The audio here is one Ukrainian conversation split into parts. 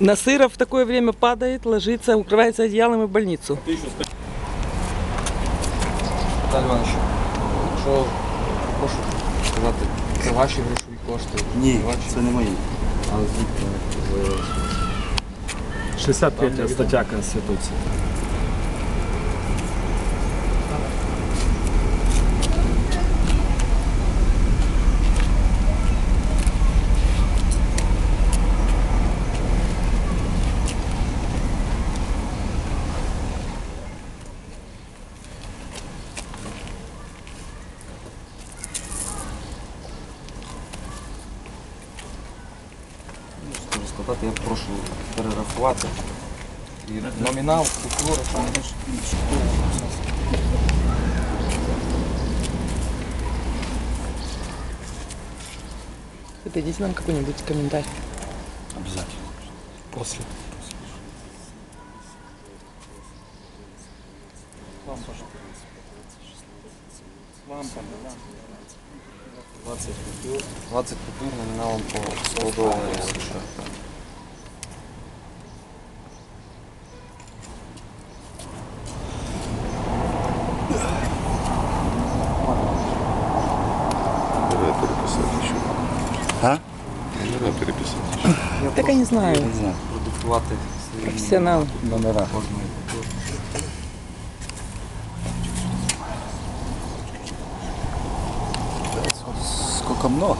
Насыров в такое время падает, ложится, укрывается одеялом и в больницу. Віталій Іванович, что прошу сказати, це ваші грошові кошти? Ні, ваші? це не мої. А звідки ви 65 стаття Конституції. Можу сказати, я прошу перерахувати. І номінал, купюра, там більше. Дайте нам какой-нибудь комментарий. Обязательно. После. – 20 купюр. 20 купюр номіналом по 100 доларів переписать еще. А? Надо переписать еще. Я Так я не знаю. Не знаю. продиктувати свої Професіонал. Номера. кожної купюри. Сколько много?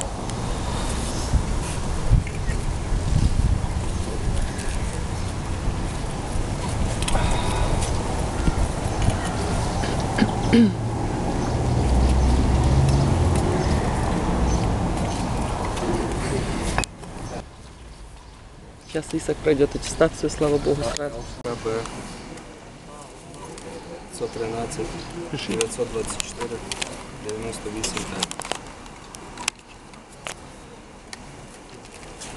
Сейчас Исак пройдет аттестацию, слава богу, сразу. 113 924 98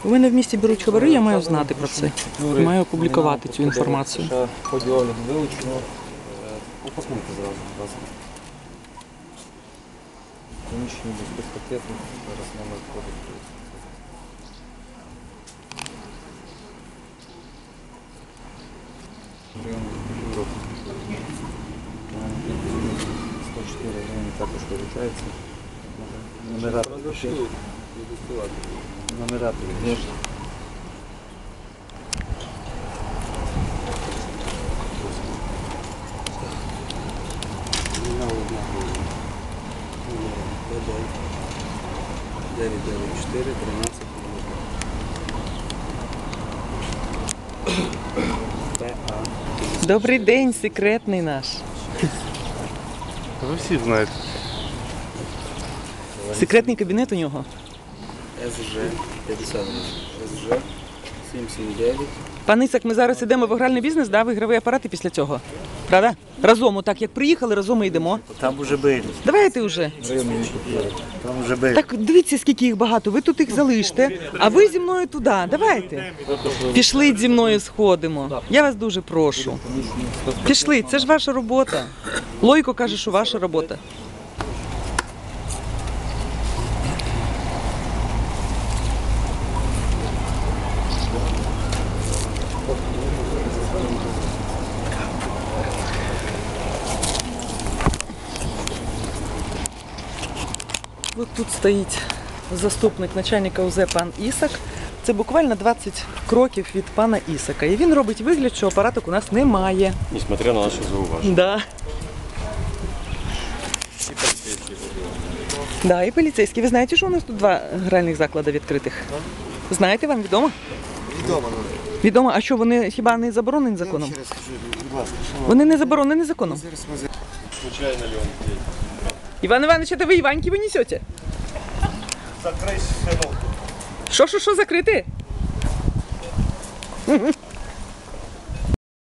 У мене в місті беруть хабари, я маю знати про це. Маю опублікувати цю інформацію. США, вилучено. Е, Упакуйте зразу, будь ласка. Приміщення безпекетно, зараз номер коду. 104 гривень також вилучається. Номера. Номера. Де ж? Номінал однаковий. ПБ Добрий день, секретний наш. Ви всі знаєте. Секретний кабінет у нього. СЖ 50 СЖ 779 Пан Ісак, ми зараз йдемо в гральний бізнес, да, в ігровий апарат і після цього. Правда? Разом, отак як приїхали, разом і йдемо. Там уже били. Давайте вже. Там уже били. Так дивіться, скільки їх багато. Ви тут їх залиште, а ви зі мною туди. Давайте. Пішли зі мною сходимо. Я вас дуже прошу. Пішли, це ж ваша робота. Лойко каже, що ваша робота. От тут стоїть заступник начальника УЗ пан Ісак. Це буквально 20 кроків від пана Ісака. І він робить вигляд, що апараток у нас немає. Несмотря на наші зауваження. Да. Да, і поліцейські. Ви знаєте, що у нас тут два гральних заклади відкритих? Знаєте, вам відомо? Відомо. Відомо. А що вони хіба не заборонені законом? Вони не заборонені законом. Случайно ли он Іван Иванович, это вы Иваньки вы несете? Що, що, що закрити?